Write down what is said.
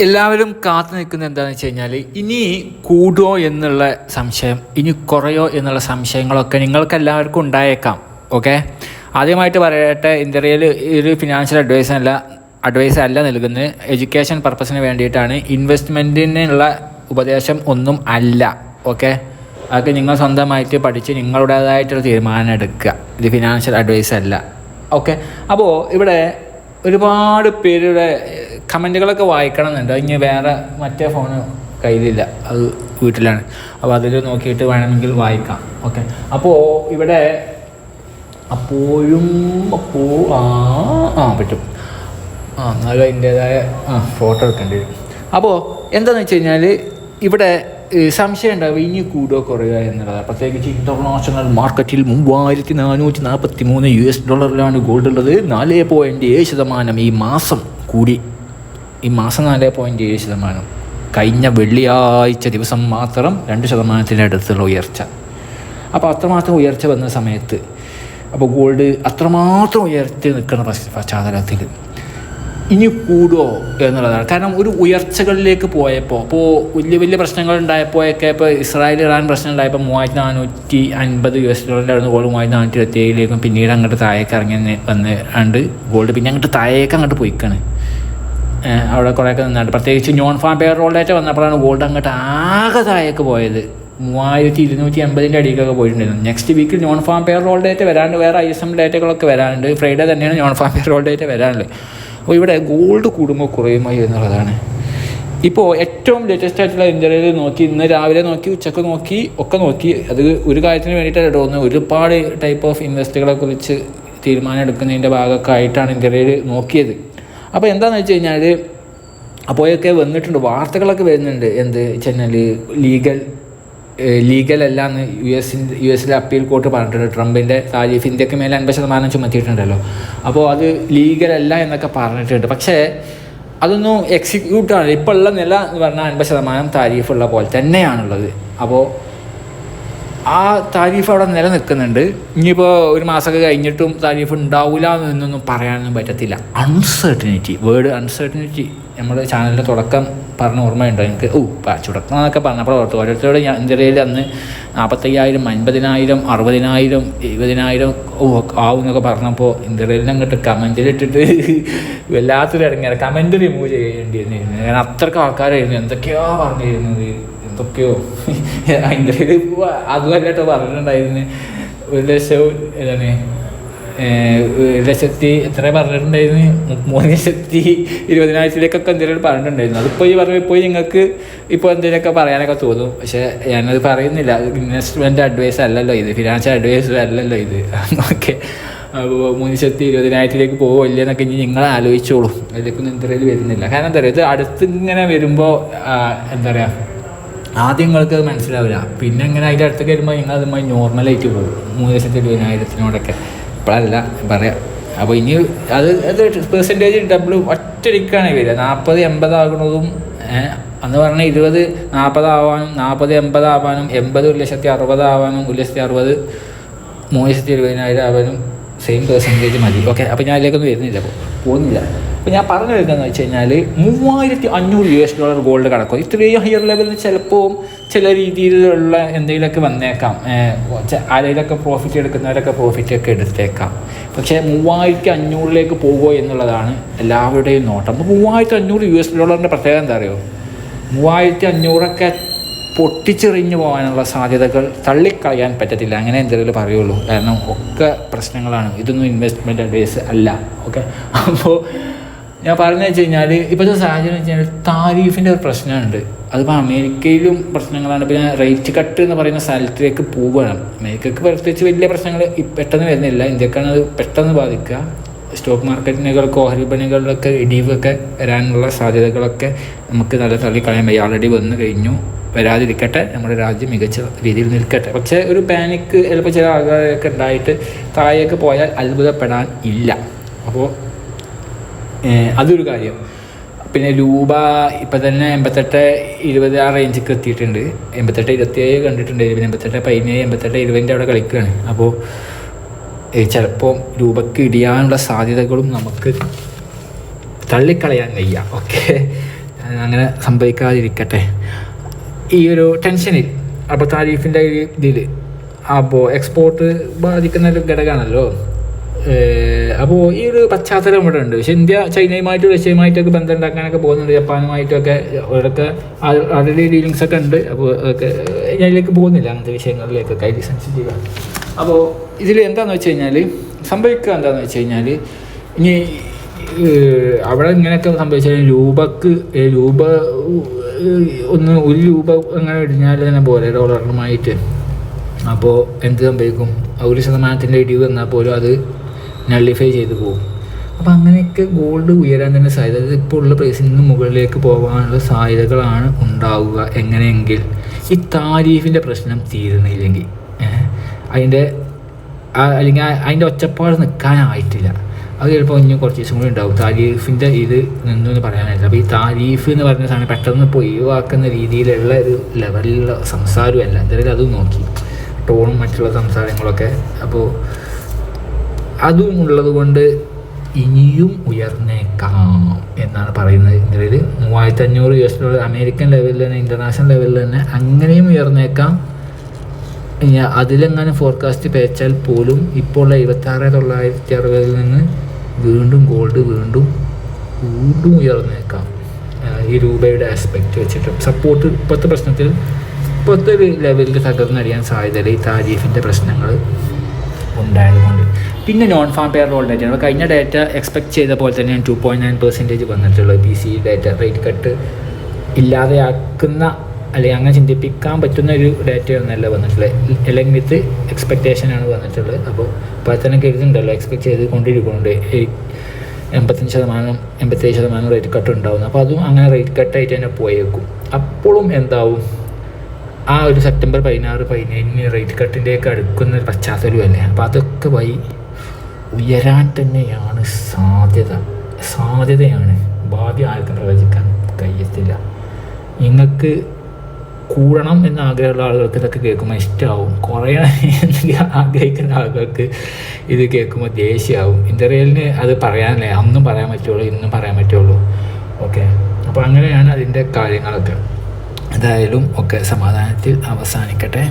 എല്ലാവരും കാത്തു നിൽക്കുന്നത് എന്താണെന്ന് വെച്ച് കഴിഞ്ഞാൽ ഇനി കൂടുമോ എന്നുള്ള സംശയം ഇനി കുറയോ എന്നുള്ള സംശയങ്ങളൊക്കെ നിങ്ങൾക്ക് എല്ലാവർക്കും ഉണ്ടായേക്കാം ഓക്കെ? ആദ്യമായിട്ട് പറയട്ടെ ഇന്ത്യയിൽ ഒരു ഫിനാൻഷ്യൽ അഡ്വൈസ് അല്ല അഡ്വൈസ് അല്ല നൽകുന്നത്. എഡ്യൂക്കേഷൻ പർപ്പസിന് വേണ്ടിയിട്ടാണ്. ഇൻവെസ്റ്റ്മെന്റിനുള്ള ഉപദേശം ഒന്നും അല്ല ഓക്കെ? അതൊക്കെ നിങ്ങൾ സ്വന്തമായിട്ട് പഠിച്ച് നിങ്ങളുടേതായിട്ടൊരു തീരുമാനം എടുക്കുക. ഇത് ഫിനാൻഷ്യൽ അഡ്വൈസ് അല്ല ഓക്കെ? അപ്പോൾ ഇവിടെ ഒരുപാട് പേരുടെ കമന്റുകളൊക്കെ വായിക്കണം എന്നുണ്ട് ഇനി വേറെ മറ്റേ ഫോണ് കയ്യിലില്ല. അത് വീട്ടിലാണ്. അപ്പോൾ അതിൽ നോക്കിയിട്ട് വേണമെങ്കിൽ വായിക്കാം. ഓക്കെ. അപ്പോൾ ഇവിടെ അപ്പോഴും അപ്പോ ആ ആ പറ്റും. ആ എന്നാലും അതിന്റേതായ ആ ഫോട്ടോ എടുക്കേണ്ടി വരും. അപ്പോൾ എന്താണെന്ന് വെച്ച് കഴിഞ്ഞാൽ ഇവിടെ സംശയം ഉണ്ടാവും ഇനി കൂടുക കുറയുക എന്നുള്ളത്. പ്രത്യേകിച്ച് ഇന്റർനാഷണൽ മാർക്കറ്റിൽ മൂവായിരത്തി നാനൂറ്റി നാൽപ്പത്തി മൂന്ന് യു എസ് ഡോളറിലാണ് ഗോൾഡ് ഉള്ളത്. നാല് പോയിന്റ് ഏഴ് ശതമാനം ഈ മാസം കൂടി. ഈ മാസം നാല് പോയിന്റ് ഏഴ് ശതമാനം. കഴിഞ്ഞ വെള്ളിയാഴ്ച ദിവസം മാത്രം രണ്ട് ശതമാനത്തിന്റെ അടുത്തുള്ള ഉയർച്ച. അപ്പോൾ അത്രമാത്രം ഉയർച്ച വന്ന സമയത്ത് അപ്പോൾ ഗോൾഡ് അത്രമാത്രം ഉയർത്തി നിൽക്കുന്ന പശ്ച- പശ്ചാത്തലത്തിൽ ഇനി കൂടുമോ എന്നുള്ളതാണ്. കാരണം ഒരു ഉയർച്ചകളിലേക്ക് പോയപ്പോൾ ഇപ്പോൾ വലിയ വലിയ പ്രശ്നങ്ങൾ ഉണ്ടായപ്പോഴൊക്കെ ഇപ്പോൾ ഇസ്രായേൽ ഇറാൻ പ്രശ്നം ഉണ്ടായപ്പോൾ മൂവായിരത്തി നാനൂറ്റി അൻപത് യു എസ് ഡോളറിലായിരുന്നു ഗോൾഡ് മൂവായിരത്തി നാനൂറ്റി ഇരുപത്തി ഏഴിലേക്കും പിന്നീട് അങ്ങോട്ട് താഴേക്ക് ഇറങ്ങി വന്ന് ഉണ്ട് ഗോൾഡ് പിന്നെ അങ്ങോട്ട് താഴേക്ക് അങ്ങോട്ട് പോയിക്കാണ്. അവിടെ കുറേയൊക്കെ നിന്നാണ്ട് പ്രത്യേകിച്ച് നോൺ ഫാം പേർ റോളിലേറ്റ് വന്നപ്പോഴാണ് ഗോൾഡ് അങ്ങോട്ട് ആകെ താഴേക്ക് പോയത്. മൂവായിരത്തി ഇരുന്നൂറ്റി അമ്പതിന്റെ അടിയിലൊക്കെ പോയിട്ടുണ്ടായിരുന്നു. നെക്സ്റ്റ് വീക്കിൽ non farm payroll date വരാണ്ട് വേറെ ഐ എസ് എം ഡേറ്റകളൊക്കെ വരാനുണ്ട് ഫ്രൈഡേ തന്നെയാണ് non farm payroll date വരാനുള്ളത് അപ്പോൾ ഇവിടെ ഗോൾഡ് കൂടുമ്പോൾ കുറയുമായി എന്നുള്ളതാണ്. ഇപ്പോൾ ഏറ്റവും ലേറ്റസ്റ്റ് ആയിട്ടുള്ള ഇന്ത്യയിൽ നോക്കി ഇന്ന് രാവിലെ നോക്കി ഉച്ചയ്ക്ക് നോക്കി ഒക്കെ നോക്കി അത് ഒരു കാര്യത്തിന് വേണ്ടിയിട്ടാണ് തോന്നുന്നത് ഒരുപാട് ടൈപ്പ് ഓഫ് ഇൻവെസ്റ്റുകളെ കുറിച്ച് തീരുമാനം എടുക്കുന്നതിന്റെ ഭാഗമൊക്കെ ആയിട്ടാണ് ഇന്ത്യയിൽ നോക്കിയത്. അപ്പോൾ എന്താണെന്ന് വെച്ച് കഴിഞ്ഞാൽ അപ്പോഴൊക്കെ വന്നിട്ടുണ്ട് വാർത്തകളൊക്കെ വരുന്നുണ്ട് എന്ത് വെച്ചാൽ ലീഗൽ ലീഗൽ അല്ല എന്ന് യു എസിന്റെ യു എസിലെ അപ്പീൽ കോർട്ട് പറഞ്ഞിട്ടുണ്ട്. ട്രംപിന്റെ താരിഫ് ഇന്ത്യയ്ക്ക് മേലെ അൻപത് ശതമാനം ചുമത്തിയിട്ടുണ്ടല്ലോ. അപ്പോൾ അത് ലീഗൽ അല്ല എന്നൊക്കെ പറഞ്ഞിട്ടുണ്ട്. പക്ഷേ അതൊന്നും എക്സിക്യൂട്ട് ആണ്. ഇപ്പോൾ ഉള്ള നില എന്ന് പറഞ്ഞാൽ അൻപത് ശതമാനം താരിഫുള്ള പോലെ തന്നെയാണുള്ളത്. അപ്പോൾ ആ താരിഫ് അവിടെ നിലനിൽക്കുന്നുണ്ട്. ഇനിയിപ്പോൾ ഒരു മാസമൊക്കെ കഴിഞ്ഞിട്ടും താരിഫ് ഉണ്ടാവില്ല എന്നൊന്നും പറയാനൊന്നും പറ്റത്തില്ല. അൺസർട്ടനിറ്റി വേർഡ് അൺസർട്ടനിറ്റി നമ്മുടെ ചാനലിന്റെ തുടക്കം പറഞ്ഞ ഓർമ്മയുണ്ടോ എനിക്ക്? ഓ ചുടക്കം എന്നൊക്കെ പറഞ്ഞപ്പോൾ ഓർത്തു ഓരോരുത്തരോട് ഞാൻ ഇന്ത്യയിൽ അന്ന് നാൽപ്പത്തയ്യായിരം അൻപതിനായിരം അറുപതിനായിരം എഴുപതിനായിരം ഓ ആവും എന്നൊക്കെ പറഞ്ഞപ്പോൾ ഇന്ത്യയിൽ അങ്ങോട്ട് കമന്റിലിട്ടിട്ട് വല്ലാത്തൊരു ഇറങ്ങിയത് കമന്റ് റിമൂവ് ചെയ്യേണ്ടി ഞാൻ അത്രയ്ക്ക് ആൾക്കാരായിരുന്നു. എന്തൊക്കെയോ പറഞ്ഞിരുന്നത്? എന്തൊക്കെയോ അതിന്റെ അതുമല്ലാട്ടോ പറഞ്ഞിട്ടുണ്ടായിരുന്നു. ഒരു ലക്ഷം എന്താണ് ഒരു ലക്ഷത്തി എത്ര പറഞ്ഞിട്ടുണ്ടായിരുന്നു? മൂന്ന് ലക്ഷത്തി ഇരുപതിനായിരത്തിലേക്കൊക്കെ എന്തെങ്കിലും പറഞ്ഞിട്ടുണ്ടായിരുന്നു. അതിപ്പോൾ ഈ പറഞ്ഞു ഇപ്പോൾ നിങ്ങൾക്ക് ഇപ്പോൾ എന്തെങ്കിലുമൊക്കെ പറയാനൊക്കെ തോന്നും. പക്ഷേ ഞാനത് പറയുന്നില്ല. ഇൻവെസ്റ്റ്മെന്റ് അഡ്വൈസ് അല്ലല്ലോ ഇത്. ഫിനാൻഷ്യൽ അഡ്വൈസ് അല്ലല്ലോ ഇത്. ഓക്കെ അപ്പോൾ മൂന്ന് ലക്ഷത്തി ഇരുപതിനായിരത്തിലേക്ക് പോകില്ല എന്നൊക്കെ ഇനി നിങ്ങൾ ആലോചിച്ചോളൂ. അതിലേക്കൊന്നും എന്തെങ്കിലും വരുന്നില്ല. കാരണം എന്താ പറയുക ഇത് അടുത്ത് ഇങ്ങനെ വരുമ്പോൾ എന്താ പറയുക ആദ്യം നിങ്ങൾക്ക് മനസ്സിലാവില്ല. പിന്നെ ഇങ്ങനെ അതിന്റെ അടുത്തേക്ക് വരുമ്പോൾ നിങ്ങൾ അതുമായി നോർമലായിട്ട് പോകും. മൂന്ന് ലക്ഷത്തി ഇരുപതിനായിരത്തിനോടൊക്കെ. ഇപ്പോഴല്ല പറയാം. അപ്പോൾ ഇനി അത് അത് പെർസെന്റേജ് ഡബിൾ ഒറ്റയടിക്കാണ് വരിക. നാൽപ്പത് എൺപതാകുന്നതും ഏഹ്, അന്ന് പറഞ്ഞ ഇരുപത് നാൽപ്പതാവാനും നാൽപ്പത് എൺപതാവാനും എൺപത് ഒരു ലക്ഷത്തി അറുപതാവാനും ഒരു ലക്ഷത്തി അറുപത് മൂന്ന് ലക്ഷത്തി എഴുപതിനായിരം ആവാനും സെയിം പെർസെന്റേജ് മതി. ഓക്കെ അപ്പോൾ ഞാൻ അതിലേക്കൊന്നും വരുന്നില്ല പോകുന്നില്ല. അപ്പോൾ ഞാൻ പറഞ്ഞു വരുന്നതെന്ന് വെച്ച് കഴിഞ്ഞാൽ മൂവായിരത്തി അഞ്ഞൂറ് യു എസ് ഡോളർ ഗോൾഡ് കടക്കും. ഇത്രയും ഹയർ ലെവലിൽ ചിലപ്പോൾ ചില രീതിയിലുള്ള എന്തെങ്കിലുമൊക്കെ വന്നേക്കാം. ആരെങ്കിലൊക്കെ പ്രോഫിറ്റ് എടുക്കുന്നവരൊക്കെ പ്രോഫിറ്റ് ഒക്കെ എടുത്തേക്കാം. പക്ഷേ മൂവായിരത്തി അഞ്ഞൂറിലേക്ക് പോകുമോ എന്നുള്ളതാണ് എല്ലാവരുടെയും നോട്ടം. അപ്പോൾ മൂവായിരത്തി അഞ്ഞൂറ് യു എസ് ഡോളറിന്റെ പ്രത്യേകത എന്താ അറിയോ? മൂവായിരത്തി അഞ്ഞൂറൊക്കെ പൊട്ടിച്ചെറിഞ്ഞു പോകാനുള്ള സാധ്യതകൾ തള്ളിക്കളയാൻ പറ്റത്തില്ല. അങ്ങനെ എന്തെങ്കിലും പറയുള്ളൂ. കാരണം ഒക്കെ പ്രശ്നങ്ങളാണ്. ഇതൊന്നും ഇൻവെസ്റ്റ്മെന്റ് അഡ്വൈസ് അല്ല. ഓക്കെ അപ്പോൾ ഞാൻ പറഞ്ഞു വെച്ച് കഴിഞ്ഞാൽ ഇപ്പോഴത്തെ സാഹചര്യം വെച്ച് കഴിഞ്ഞാൽ താരീഫിന്റെ ഒരു പ്രശ്നമുണ്ട്. അതിപ്പോൾ അമേരിക്കയിലും പ്രശ്നങ്ങളാണ്. പിന്നെ റേറ്റ് കട്ട് എന്ന് പറയുന്ന സ്ഥലത്തിലേക്ക് പോവുകയാണ്. അമേരിക്കക്ക് പ്രത്യേകിച്ച് വലിയ പ്രശ്നങ്ങൾ പെട്ടെന്ന് വരുന്നില്ല. ഇന്ത്യക്കാണ് അത് പെട്ടെന്ന് ബാധിക്കുക. സ്റ്റോക്ക് മാർക്കറ്റിനേക്കാൾ ഓഹരി വിപണികളിലൊക്കെ ഇടിവൊക്കെ വരാനുള്ള സാധ്യതകളൊക്കെ നമുക്ക് നല്ല തള്ളിക്കളയാൻ വയ്യ. ആൾറെഡി വന്നു കഴിഞ്ഞു. വരാതിരിക്കട്ടെ. നമ്മുടെ രാജ്യം മികച്ച രീതിയിൽ നിൽക്കട്ടെ. പക്ഷേ ഒരു പാനിക്ക് ചിലപ്പോൾ ചില ആൾക്കാരൊക്കെ ഉണ്ടായിട്ട് താഴേക്ക് പോയാൽ അത്ഭുതപ്പെടാൻ ഇല്ല. അപ്പോൾ അതൊരു കാര്യം. പിന്നെ രൂപ ഇപ്പം തന്നെ എൺപത്തെട്ട് ഇരുപത് ആ റേഞ്ചിക്ക് എത്തിയിട്ടുണ്ട്. എൺപത്തെട്ട് ഇരുപത്തിയേഴ് കണ്ടിട്ടുണ്ട്. പിന്നെ എൺപത്തെട്ട് പതിനേഴ് എൺപത്തെട്ട് ഇരുപതിന്റെ അവിടെ കളിക്കുകയാണ് അപ്പോൾ ചിലപ്പോൾ രൂപക്ക് ഇടിയാനുള്ള സാധ്യതകളും നമുക്ക് തള്ളിക്കളയാൻ വയ്യ. ഓക്കെ. അങ്ങനെ സംഭവിക്കാതിരിക്കട്ടെ. ഈ ഒരു ടെൻഷനിൽ അപ്പോൾ താരീഫിന്റെ ഇതിൽ അപ്പോൾ എക്സ്പോർട്ട് ബാധിക്കുന്ന ഒരു ഘടകമാണല്ലോ. അപ്പോൾ ഈ ഒരു പശ്ചാത്തലം ഇവിടെ ഉണ്ട്. പക്ഷെ ഇന്ത്യ ചൈനയുമായിട്ടും റഷ്യയുമായിട്ടൊക്കെ ബന്ധം ഉണ്ടാക്കാനൊക്കെ പോകുന്നുണ്ട്. ജപ്പാനുമായിട്ടൊക്കെ അവരൊക്കെ ആൾറെഡി ഡീലിങ്സ് ഒക്കെ ഉണ്ട്. അപ്പോൾ അതൊക്കെ ഞാനിലേക്ക് പോകുന്നില്ല അങ്ങനത്തെ വിഷയങ്ങളിലേക്കൊക്കെ. അതിൽ സെൻസിറ്റീവാണ് അപ്പോൾ ഇതിൽ എന്താണെന്ന് വെച്ച് കഴിഞ്ഞാൽ സംഭവിക്കുക എന്താണെന്ന് വെച്ച് കഴിഞ്ഞാൽ ഇനി അവിടെ ഇങ്ങനെയൊക്കെ സംഭവിച്ചാൽ രൂപക്ക് രൂപ ഒന്ന് ഒരു രൂപ അങ്ങനെ ഇടിഞ്ഞാൽ തന്നെ പോലെ ഡോളറുമായിട്ട് അപ്പോൾ എന്ത് സംഭവിക്കും? ഒരു ശതമാനത്തിന്റെ ഇടിവ് വന്നാൽ പോലും അത് നള്ളിഫൈ ചെയ്ത് പോകും. അപ്പോൾ അങ്ങനെയൊക്കെ ഗോൾഡ് ഉയരാൻ തന്നെ സാധ്യത ഇപ്പോൾ ഉള്ള പ്രൈസിൽ നിന്ന് മുകളിലേക്ക് പോകാനുള്ള സാധ്യതകളാണ് ഉണ്ടാവുക എങ്ങനെയെങ്കിൽ ഈ താരീഫിന്റെ പ്രശ്നം തീരുന്നില്ലെങ്കിൽ. അതിന്റെ അല്ലെങ്കിൽ അതിന്റെ ഒച്ചപ്പാട് നിൽക്കാനായിട്ടില്ല. അത് ചിലപ്പോൾ ഇനി കുറച്ച് ദിവസം കൂടി ഉണ്ടാവും. താരീഫിന്റെ ഇത് നിന്നൊന്ന് പറയാനായില്ല അപ്പോൾ ഈ താരീഫ് എന്ന് പറയുന്ന സാധനം പെട്ടെന്ന് ഇപ്പോൾ ഒഴിവാക്കുന്ന രീതിയിലുള്ള ഒരു ലെവലിലുള്ള സംസാരമല്ല എന്തായാലും അതും നോക്കി. ടോണും മറ്റുള്ള സംസാരങ്ങളൊക്കെ. അപ്പോൾ അതും ഉള്ളത് കൊണ്ട് ഇനിയും ഉയർന്നേക്കാം എന്നാണ് പറയുന്നത്. ഇതിൽ മൂവായിരത്തി അഞ്ഞൂറ് യു എസ് ഡോളർ അമേരിക്കൻ ലെവലിൽ തന്നെ ഇന്റർനാഷണൽ ലെവലിൽ തന്നെ അങ്ങനെയും ഉയർന്നേക്കാം. അതിലെങ്ങനെ ഫോർകാസ്റ്റ് പേച്ചാൽ പോലും ഇപ്പോൾ എഴുപത്താറ് തൊള്ളായിരത്തി അറുപതിൽ നിന്ന് വീണ്ടും ഗോൾഡ് വീണ്ടും വീണ്ടും ഉയർന്നേക്കാം. ഈ രൂപയുടെ ആസ്പെക്റ്റ് വെച്ചിട്ട്. സപ്പോർട്ട് ഇപ്പോഴത്തെ പ്രശ്നത്തിൽ ഇപ്പോഴത്തെ ഒരു ലെവലിൽ തകർന്നടിയാൻ സാധ്യതയില്ല. ഈ താരീഫിന്റെ പ്രശ്നങ്ങൾ ഉണ്ടായതുകൊണ്ട്. പിന്നെ non farm payroll date ആണ്. കഴിഞ്ഞ ഡേറ്റ എക്സ്പെക്ട് ചെയ്ത പോലെ തന്നെയാണ് ടു പോയിന്റ് നയൻ പെർസെന്റേജ് വന്നിട്ടുള്ളത് P C data rate cut ഇല്ലാതെയാക്കുന്ന അല്ലെങ്കിൽ അങ്ങനെ ചിന്തിപ്പിക്കാൻ പറ്റുന്ന ഒരു ഡേറ്റയൊന്നല്ല വന്നിട്ടുള്ളത്. അല്ലെങ്കിൽ വിത്ത് എക്സ്പെക്റ്റേഷൻ ആണ് വന്നിട്ടുള്ളത്. അപ്പോൾ തന്നെ കരുതുന്നുണ്ടല്ലോ എക്സ്പെക്ട് ചെയ്ത് കൊണ്ടിരിക്കുന്നുണ്ട് എൺപത്തഞ്ച് ശതമാനം എൺപത്തേഴ് ശതമാനം റേറ്റ് കട്ട് ഉണ്ടാവുന്നു അപ്പോൾ അതും അങ്ങനെ റേറ്റ് കട്ടായിട്ട് തന്നെ പോയേക്കും. അപ്പോഴും എന്താവും? ആ ഒരു സെപ്റ്റംബർ പതിനാറ് പതിനേഴിന് റേറ്റ് കട്ടിന്റെയൊക്കെ അടുക്കുന്ന ഒരു പശ്ചാത്തലമല്ലേ അപ്പോൾ അതൊക്കെ വൈ ഉയരാൻ തന്നെയാണ് സാധ്യത. സാധ്യതയാണ്. ഭാവി ആർക്കും പ്രവചിക്കാൻ കഴിയത്തില്ല. നിങ്ങൾക്ക് കൂടണം എന്ന് ആഗ്രഹമുള്ള ആളുകൾക്ക് ഇതൊക്കെ കേൾക്കുമ്പോൾ ഇഷ്ടമാവും കുറയണം ആഗ്രഹിക്കുന്ന ആളുകൾക്ക് ഇത് കേൾക്കുമ്പോൾ ദേഷ്യമാവും. ഇന്റർവ്യൂലിന് അത് പറയാനല്ലേ? അന്നും പറയാൻ പറ്റുള്ളൂ ഇന്നും പറയാൻ പറ്റുള്ളൂ. ഓക്കെ. അപ്പോൾ അങ്ങനെയാണ് അതിന്റെ കാര്യങ്ങളൊക്കെ. എന്തായാലും ഒക്കെ സമാധാനത്തിൽ അവസാനിക്കട്ടെ.